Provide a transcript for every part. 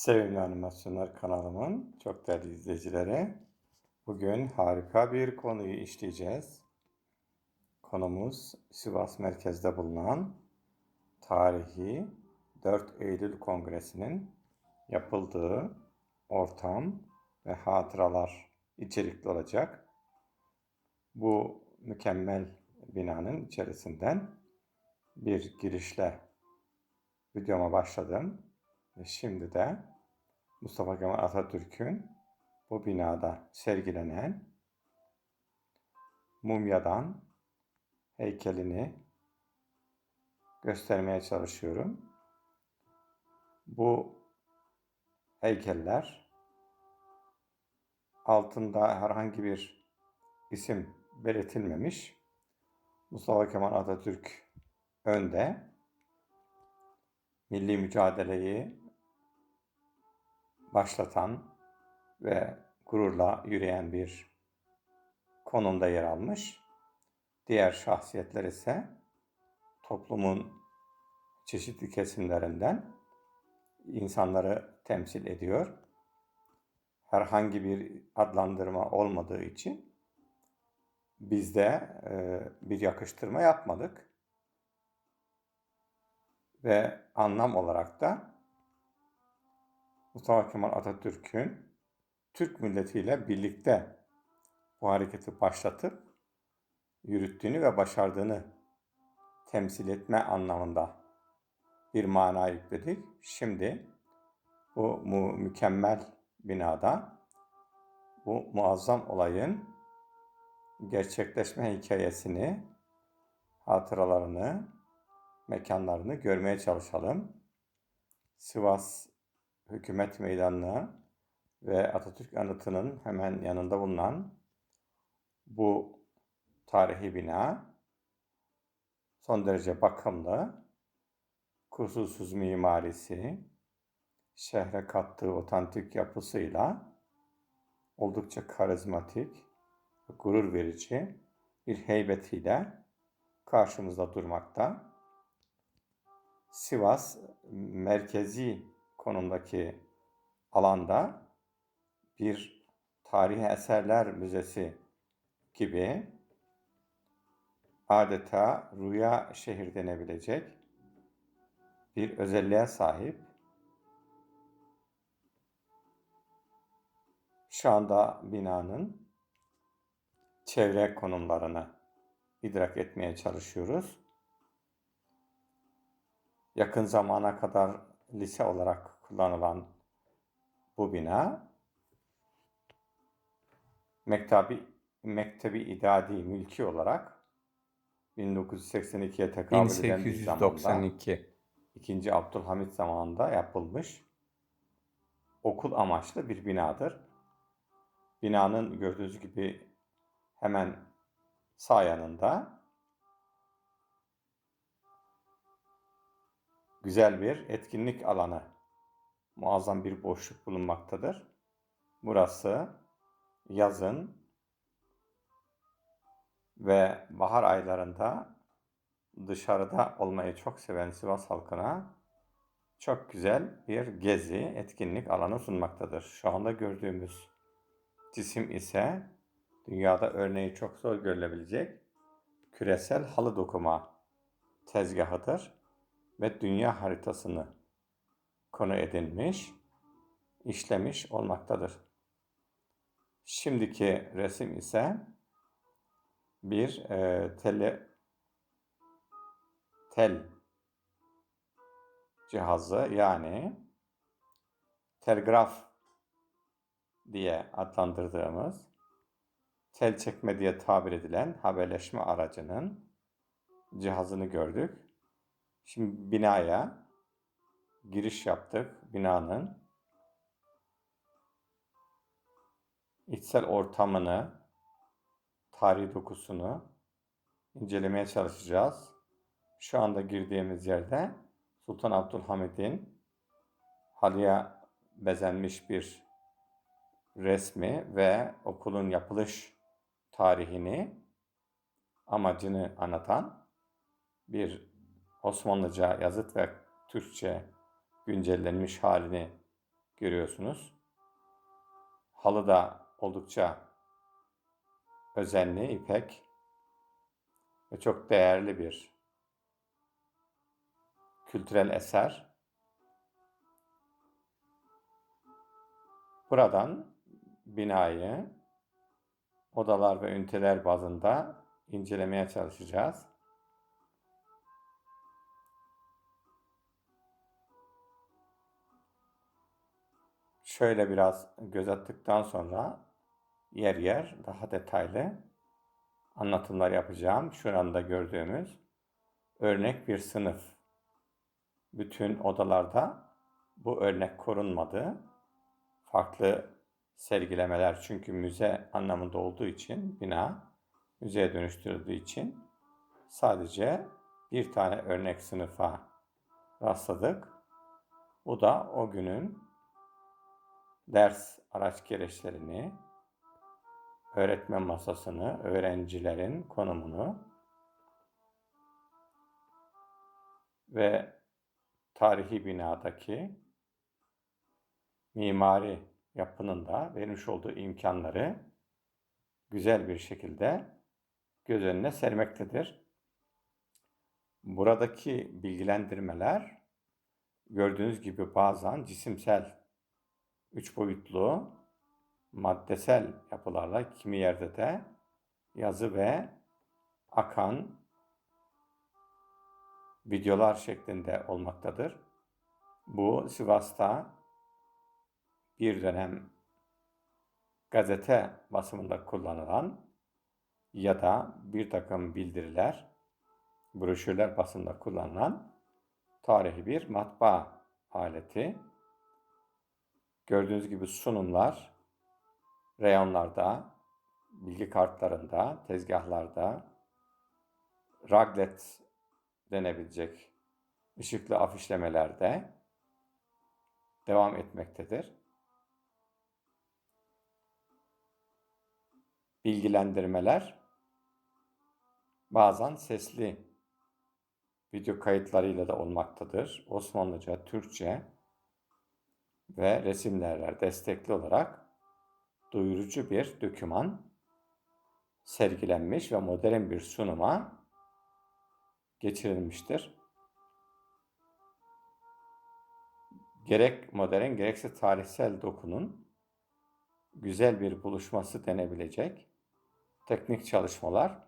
Sevimli Animasyonlar kanalımın çok değerli izleyicileri. Bugün harika bir konuyu işleyeceğiz. Konumuz Sivas merkezde bulunan tarihi 4 Eylül Kongresi'nin yapıldığı ortam ve hatıralar içerikli olacak. Bu mükemmel binanın içerisinden bir girişle videoma başladım. Ve şimdi de Mustafa Kemal Atatürk'ün bu binada sergilenen mumyadan heykelini göstermeye çalışıyorum. Bu heykeller altında herhangi bir isim belirtilmemiş. Mustafa Kemal Atatürk önde milli mücadeleyi başlatan ve gururla yürüyen bir konumda yer almış. Diğer şahsiyetler ise toplumun çeşitli kesimlerinden insanları temsil ediyor. Herhangi bir adlandırma olmadığı için biz de e, bir yakıştırma yapmadık. Ve anlam olarak da Mustafa Kemal Atatürk'ün Türk milletiyle birlikte bu hareketi başlatıp yürüttüğünü ve başardığını temsil etme anlamında bir mana yükledik. Şimdi bu mu mükemmel binada bu muazzam olayın gerçekleşme hikayesini, hatıralarını, mekanlarını görmeye çalışalım. Sivas Hükümet Meydanı'na ve Atatürk Anıtı'nın hemen yanında bulunan bu tarihi bina son derece bakımlı, kusursuz mimarisi, şehre kattığı otantik yapısıyla oldukça karizmatik, gurur verici bir heybetiyle karşımızda durmakta. Sivas merkezi konumdaki alanda bir tarihi eserler müzesi gibi adeta rüya şehir denebilecek bir özelliğe sahip. Şu anda binanın çevre konumlarını idrak etmeye çalışıyoruz. Yakın zamana kadar lise olarak kullanılan bu bina Mektebi, Mektebi İdadi Mülki olarak 1982'ye tekabül eden bir zamanda 1892. 2. Abdülhamit zamanında yapılmış okul amaçlı bir binadır. Binanın gördüğünüz gibi hemen sağ yanında güzel bir etkinlik alanı, muazzam bir boşluk bulunmaktadır. Burası yazın ve bahar aylarında dışarıda olmayı çok seven Sivas halkına çok güzel bir gezi, etkinlik alanı sunmaktadır. Şu anda gördüğümüz cisim ise dünyada örneği çok zor görülebilecek küresel halı dokuma tezgahıdır ve dünya haritasını konu edinmiş, işlemiş olmaktadır. Şimdiki resim ise bir e, tele, tel cihazı yani telgraf diye adlandırdığımız tel çekme diye tabir edilen haberleşme aracının cihazını gördük. Şimdi binaya giriş yaptık. Binanın içsel ortamını, tarihi dokusunu incelemeye çalışacağız. Şu anda girdiğimiz yerde Sultan Abdülhamid'in halıya bezenmiş bir resmi ve okulun yapılış tarihini, amacını anlatan bir Osmanlıca yazıt ve Türkçe güncellenmiş halini görüyorsunuz. Halı da oldukça özenli, ipek ve çok değerli bir kültürel eser. Buradan binayı odalar ve üniteler bazında incelemeye çalışacağız. Şöyle biraz göz attıktan sonra yer yer daha detaylı anlatımlar yapacağım. Şu anda gördüğümüz örnek bir sınıf. Bütün odalarda bu örnek korunmadı. Farklı sergilemeler çünkü müze anlamında olduğu için bina müzeye dönüştürüldüğü için sadece bir tane örnek sınıfa rastladık. Bu da o günün ders araç gereçlerini, öğretmen masasını, öğrencilerin konumunu ve tarihi binadaki mimari yapının da vermiş olduğu imkanları güzel bir şekilde göz önüne sermektedir. Buradaki bilgilendirmeler gördüğünüz gibi bazen cisimsel, üç boyutlu, maddesel yapılarla kimi yerde de yazı ve akan videolar şeklinde olmaktadır. Bu Sivas'ta bir dönem gazete basımında kullanılan ya da bir takım bildiriler, broşürler basında kullanılan tarihi bir matbaa aleti. Gördüğünüz gibi sunumlar reyonlarda, bilgi kartlarında, tezgahlarda, raglet denebilecek ışıklı afişlemelerde devam etmektedir. Bilgilendirmeler bazen sesli video kayıtlarıyla da olmaktadır. Osmanlıca, Türkçe ve resimlerle destekli olarak duyurucu bir döküman sergilenmiş ve modern bir sunuma geçirilmiştir. Gerek modern gerekse tarihsel dokunun güzel bir buluşması denebilecek teknik çalışmalar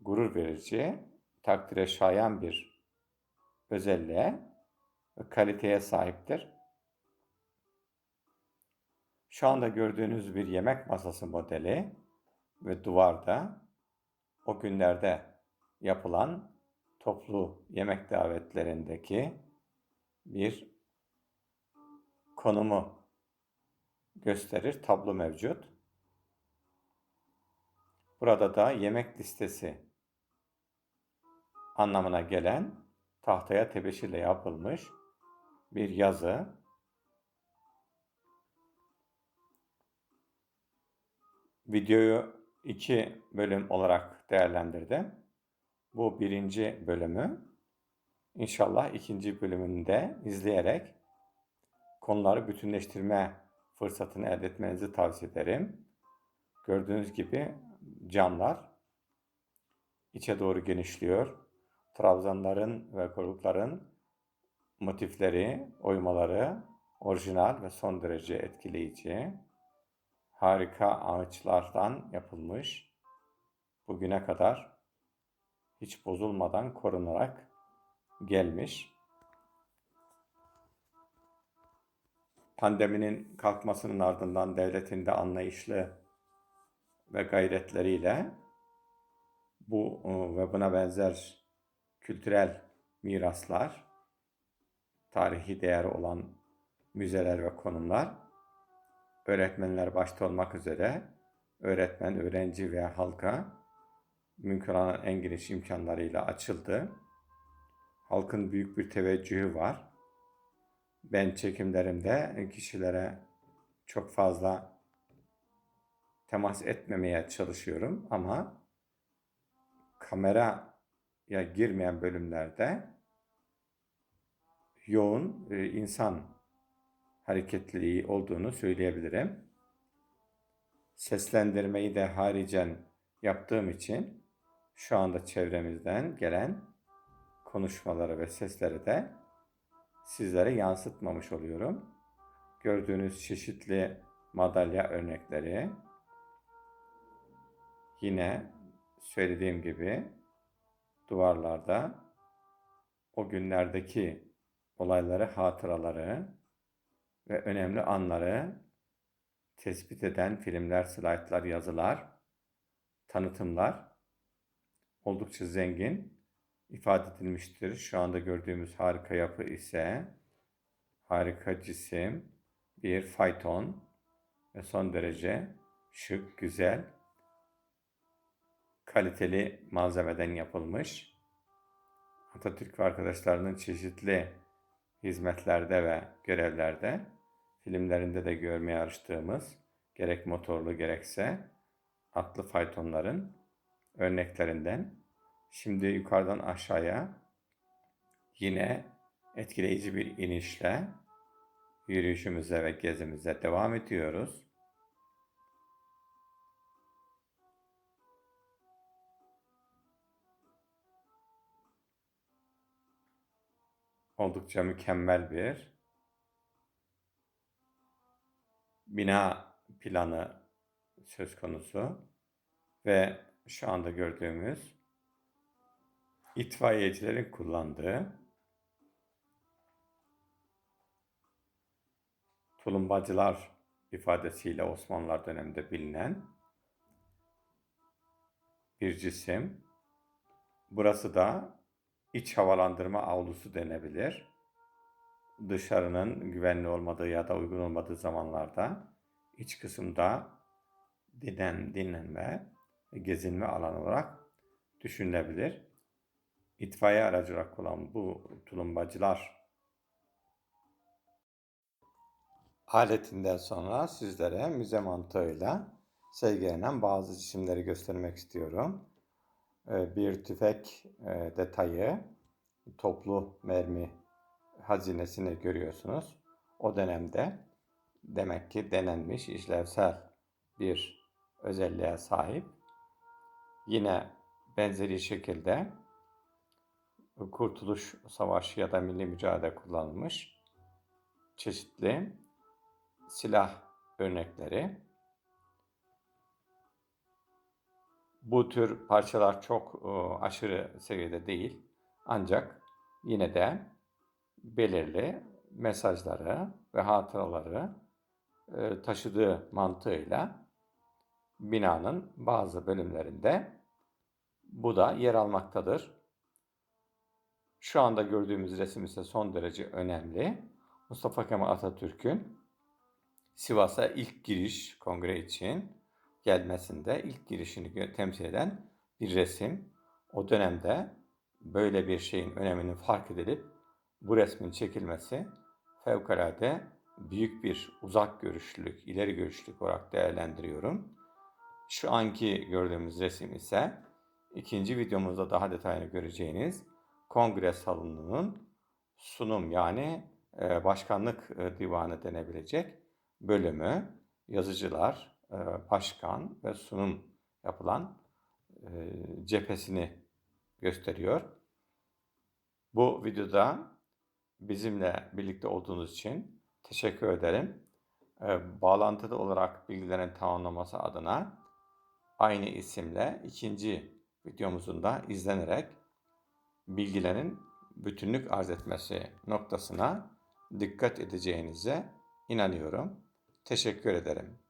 gurur verici, takdire şayan bir özelliğe ve kaliteye sahiptir. Şu anda gördüğünüz bir yemek masası modeli ve duvarda o günlerde yapılan toplu yemek davetlerindeki bir konumu gösterir tablo mevcut. Burada da yemek listesi anlamına gelen tahtaya tebeşirle yapılmış bir yazı. Videoyu iki bölüm olarak değerlendirdim. Bu birinci bölümü. İnşallah ikinci bölümünde izleyerek konuları bütünleştirme fırsatını elde etmenizi tavsiye ederim. Gördüğünüz gibi camlar içe doğru genişliyor. Trabzanların ve korukların motifleri, oymaları orijinal ve son derece etkileyici. Harika ağaçlardan yapılmış. Bugüne kadar hiç bozulmadan korunarak gelmiş. Pandeminin kalkmasının ardından devletin de anlayışlı ve gayretleriyle bu e, ve buna benzer kültürel miraslar, tarihi değer olan müzeler ve konumlar, öğretmenler başta olmak üzere öğretmen, öğrenci veya halka mümkün olan en geniş imkanlarıyla açıldı. Halkın büyük bir teveccühü var. Ben çekimlerimde kişilere çok fazla temas etmemeye çalışıyorum ama kameraya girmeyen bölümlerde yoğun e, insan hareketliliği olduğunu söyleyebilirim. Seslendirmeyi de haricen yaptığım için şu anda çevremizden gelen konuşmaları ve sesleri de sizlere yansıtmamış oluyorum. Gördüğünüz çeşitli madalya örnekleri yine söylediğim gibi duvarlarda o günlerdeki olayları, hatıraları ve önemli anları tespit eden filmler, slaytlar, yazılar, tanıtımlar oldukça zengin ifade edilmiştir. Şu anda gördüğümüz harika yapı ise harika cisim, bir fayton ve son derece şık, güzel, kaliteli malzemeden yapılmış. Atatürk ve arkadaşlarının çeşitli hizmetlerde ve görevlerde, filmlerinde de görmeye alıştığımız gerek motorlu gerekse atlı faytonların örneklerinden Şimdi yukarıdan aşağıya yine etkileyici bir inişle yürüyüşümüze ve gezimize devam ediyoruz. Oldukça mükemmel bir bina planı söz konusu ve şu anda gördüğümüz itfaiyecilerin kullandığı tulumbacılar ifadesiyle Osmanlılar döneminde bilinen bir cisim. Burası da iç havalandırma avlusu denebilir. Dışarının güvenli olmadığı ya da uygun olmadığı zamanlarda iç kısımda dinen, dinlenme gezinme alanı olarak düşünülebilir itfaiye aracı olarak kullanan bu tulumbacılar aletinden sonra sizlere müze mantığıyla sergilenen bazı cisimleri göstermek istiyorum. Ee, bir tüfek e, detayı, toplu mermi hazinesini görüyorsunuz. O dönemde demek ki denenmiş işlevsel bir özelliğe sahip. Yine benzeri şekilde Kurtuluş Savaşı ya da milli mücadele kullanılmış çeşitli silah örnekleri. Bu tür parçalar çok e, aşırı seviyede değil ancak yine de belirli mesajları ve hatıraları e, taşıdığı mantığıyla binanın bazı bölümlerinde bu da yer almaktadır. Şu anda gördüğümüz resim ise son derece önemli. Mustafa Kemal Atatürk'ün Sivas'a ilk giriş kongre için gelmesinde ilk girişini temsil eden bir resim. O dönemde böyle bir şeyin öneminin fark edilip bu resmin çekilmesi fevkalade büyük bir uzak görüşlülük, ileri görüşlülük olarak değerlendiriyorum. Şu anki gördüğümüz resim ise ikinci videomuzda daha detaylı göreceğiniz kongre salonunun sunum yani e, başkanlık e, divanı denebilecek bölümü yazıcılar, başkan ve sunum yapılan cephesini gösteriyor. Bu videoda bizimle birlikte olduğunuz için teşekkür ederim. Bağlantılı olarak bilgilerin tamamlaması adına aynı isimle ikinci videomuzun da izlenerek bilgilerin bütünlük arz etmesi noktasına dikkat edeceğinize inanıyorum. Teşekkür ederim.